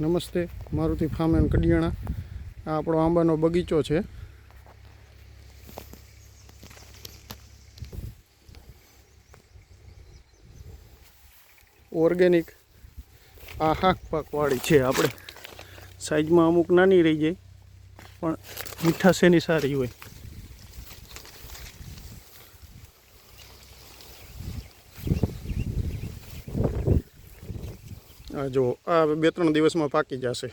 નમસ્તે. Maruti farm and Kadiyana આ આપણો આંબાનો બગીચો છે. ઓર્ગેનિક આ હાક પાકવાળી છે આપણે. સાઈઝમાં અમુક નાની રહી જાય, પણ મીઠાશ એની સારી હોય. જો આ બે ત્રણ દિવસમાં પાકી જશે.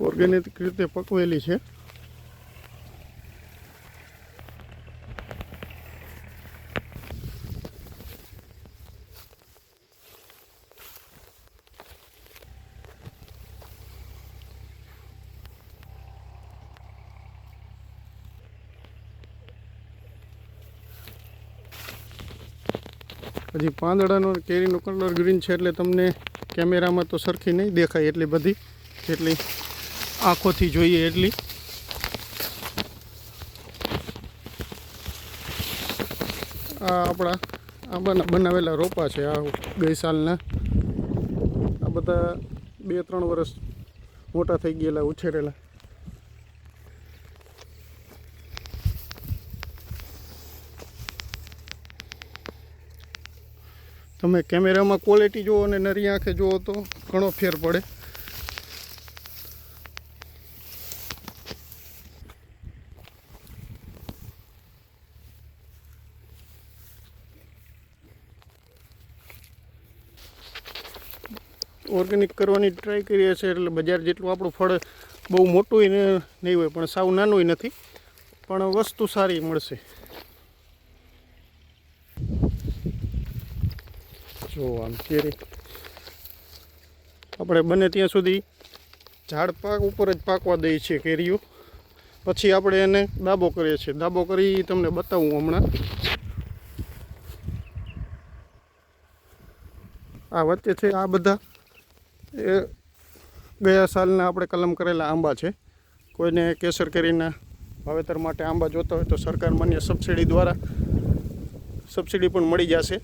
ઓર્ગેનિક રીતે પકવેલી છે હજી પાંદડાનો કેરીનો કલર ગ્રીન છે એટલે તમને કેમેરામાં તો સરખી નહીં દેખાય એટલી બધી, જેટલી આંખોથી જોઈએ એટલી. આ આપણા આંબાના બનાવેલા રોપા છે, આ ગઈ સાલના. આ બધા બે, ત્રણ વર્ષ મોટા થઈ ગયેલા, ઉછેરેલા. તમે કેમેરામાં ક્વોલિટી જુઓ અને નરી આંખે જુઓ તો ઘણો ફેર પડે. ઓર્ગેનિક કરવાની ટ્રાય કરીએ છીએ એટલે બજાર જેટલું આપણું ફળ બહુ મોટું નહીં હોય, પણ સાવ નાનું નથી. પણ વસ્તુ સારી મળશે. જો આમ કેરી. આપણે બને ત્યાં સુધી ઝાડ પાક ઉપર જ પાકવા દઈએ છીએ કેરીઓ. પછી આપણે એને દાબો કરીએ છીએ. દાબો કરી તમને બતાવું હમણાં. આ વચ્ચે છે આ બધા. એ ગયા સાલના આપણે કલમ કરેલા આંબા છે. કોઈને કેસર કેરીના વાવેતર માટે આંબા જોતા હોય તો સરકાર માન્ય સબસિડી દ્વારા સબસિડી પણ મળી જશે.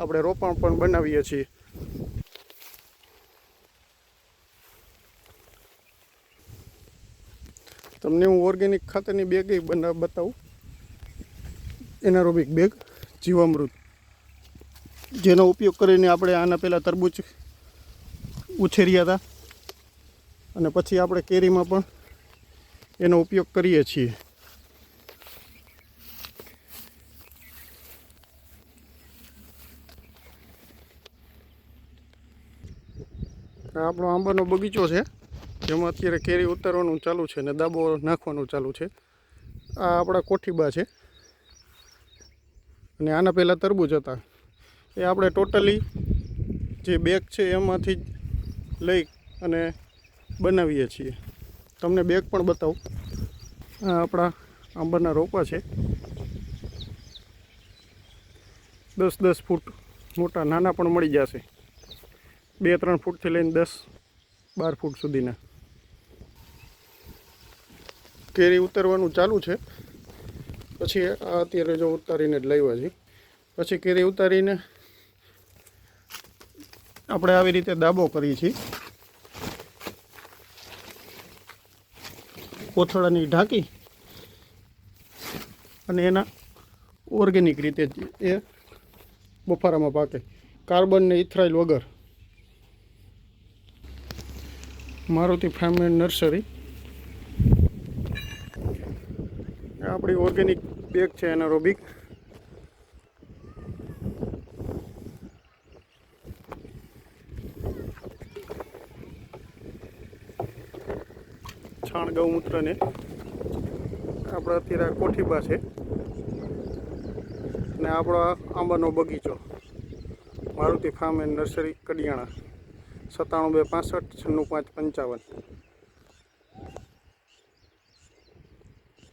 આપણે રોપણ પણ બનાવીએ છીએ. તમને હું ઓર્ગેનિક ખાતરની બેગ બના બતાવું. એનારોબિક બેગ જીવામૃત. જેનો ઉપયોગ કરીને આપણે આના પહેલાં તરબૂચ ઉછેર્યા હતા. અને પછી આપણે કેરીમાં પણ એનો ઉપયોગ કરીએ છીએ. આપણો આંબાનો બગીચો છે, જેમાં અત્યારે કેરી ઉતારવાનું ચાલુ છે અને દાબો નાખવાનું ચાલુ છે. આ આપણા કોઠીબા છે. અને આના પહેલાં તરબૂચ હતા. એ આપણે ટોટલી જે બેગ છે એમાંથી જ લઈ અને બનાવીએ છીએ. તમને બેગ પણ બતાવું. આ આપણા આંબરના રોપા છે. દસ દસ ફૂટ મોટા નાના પણ મળી જશે. બે ત્રણ ફૂટથી લઈને દસ બાર ફૂટ સુધીના. કેરી ઉતારવાનું ચાલુ છે. પછી આ અત્યારે જો ઉતારીને જ લાવ્યા છે પછી કેરી ઉતારીને આપણે આવી રીતે દાબો કરીએ છીએ. કોથળાની ઢાંકી અને એના ઓર્ગેનિક રીતે એ બફારામાં પાકે. કાર્બનને ઇથરાઇલ વગર. Maruti farm and nursery. આપણી ઓર્ગેનિક બેગ છે એના રોબિક છાણ ગૌમૂત્રને આપણે અત્યારે કોઠીબા છે. ને આપણો આંબાનો બગીચો. Maruti farm and nursery, Kadiyana. સત્તાણું બે પાસઠ, છન્નું પાંચ પંચાવન.